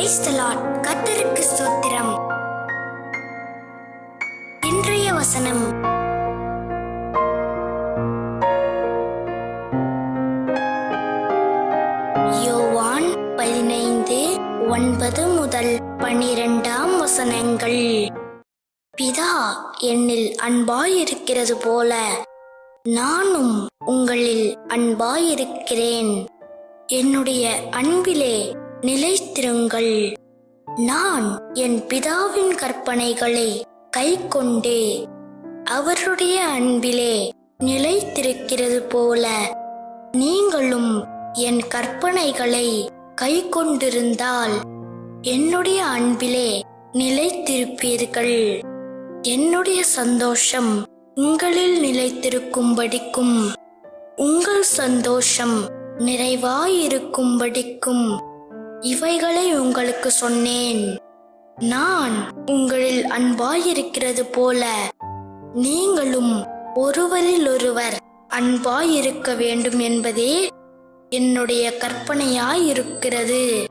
Praise the ஸ்தோத்திரம். இன்றைய வசனம். யோவான் பதினைந்து ஒன்பது முதல் பனிரெண்டாம் வசனங்கள். பிதா என்னில் அன்பாயிருக்கிறது போல நானும் உங்களில் அன்பாயிருக்கிறேன். என்னுடைய அன்பிலே நிலைத்திருங்கள். நான் என் பிதாவின் கற்பனைகளை கைக்கொண்டே அவருடைய அன்பிலே நிலைத்திருக்கிறது போல நீங்களும் என் கற்பனைகளை கைக்கொண்டிருந்தால் என்னுடைய அன்பிலே நிலைத்திருப்பீர்கள். என்னுடைய சந்தோஷம் உங்களில் நிலைத்திருக்கும்படிக்கும் உங்கள் சந்தோஷம் நிறைவாயிருக்கும்படிக்கும் இவைகளை உங்களுக்கு சொன்னேன். நான் உங்களில் அன்பாயிருக்கிறது போல நீங்களும் ஒருவரில் ஒருவர் அன்பாயிருக்க வேண்டும் என்பதே என்னுடைய கற்பனையாயிருக்கிறது.